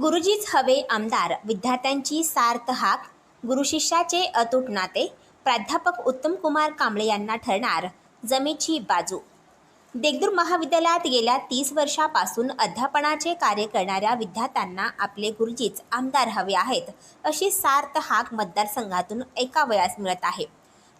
गुरुजीच हवे आमदार. विद्यार्थ्यांची सार्थ हाक. गुरुशिष्याचे अतूट नाते. प्राध्यापक उत्तमकुमार कांबळे यांना ठरणार जमेची बाजू. देगदूर महाविद्यालयात गेल्या तीस वर्षापासून अध्यापनाचे कार्य करणाऱ्या विद्यार्थ्यांना आपले गुरुजीच आमदार हवे आहेत अशी सार्थ हाक मतदारसंघातून एका वयास मिळत आहे.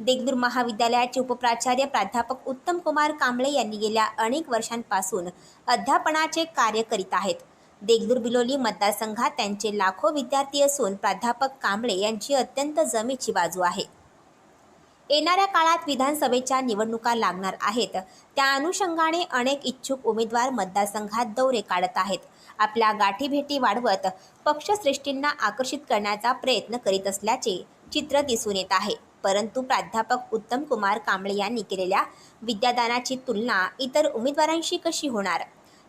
देगदूर महाविद्यालयाचे उपप्राचार्य प्राध्यापक उत्तमकुमार कांबळे यांनी गेल्या अनेक वर्षांपासून अध्यापनाचे कार्य करीत आहेत. देगदूर बिलोली मतदारसंघात त्यांचे लाखो विद्यार्थी असून प्राध्यापक कांबळे यांची अत्यंत जमेची बाजू आहे. येणाऱ्या काळात विधानसभेच्या निवडणुका लागणार आहेत. त्या अनुषंगाने अनेक इच्छुक उमेदवार मतदारसंघात दौरे काढत आहेत. आपल्या गाठीभेटी वाढवत पक्षश्रेष्ठींना आकर्षित करण्याचा प्रयत्न करीत असल्याचे चित्र दिसून येत आहे. परंतु प्राध्यापक उत्तम कुमार कांबळे यांनी केलेल्या विद्यादानाची तुलना इतर उमेदवारांशी कशी होणार?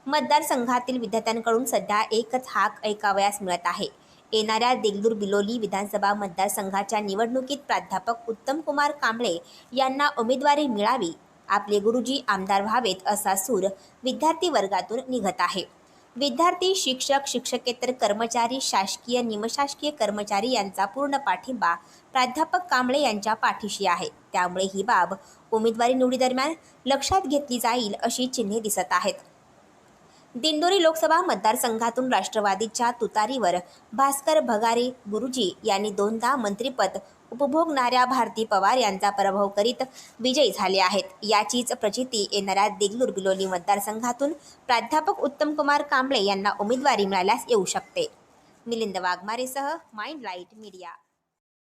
मतदारसंघातील विद्यार्थ्यांकडून सध्या एकच हाक ऐकावयास मिळत आहे. येणाऱ्या देगलूर बिलोली विधानसभा मतदारसंघाच्या निवडणुकीत प्राध्यापक उत्तमकुमार कांबळे यांना उमेदवारी मिळावी आपले गुरुजी आमदार व्हावेत असा सूर विद्यार्थी वर्गातून निघत आहे. विद्यार्थी शिक्षक शिक्षकेतर कर्मचारी शासकीय निमशासकीय कर्मचारी यांचा पूर्ण पाठिंबा प्राध्यापक कांबळे यांच्या पाठीशी आहे. त्यामुळे ही बाब उमेदवारी निवडीदरम्यान लक्षात घेतली जाईल अशी चिन्हे दिसत आहेत. दिंडोरी लोकसभा मतदारसंघातून राष्ट्रवादीच्या तुतारीवर भास्कर भगारे गुरुजी यांनी दोनदा मंत्रिपद उपभोगणाऱ्या भारती पवार यांचा पराभव करीत विजयी झाले आहेत. याचीच प्रचिती येणाऱ्या देगलूर बिलोली मतदारसंघातून प्राध्यापक उत्तमकुमार कांबळे यांना उमेदवारी मिळाल्यास येऊ शकते. मिलिंद वाघमारेसह माइंड लाइट मीडिया.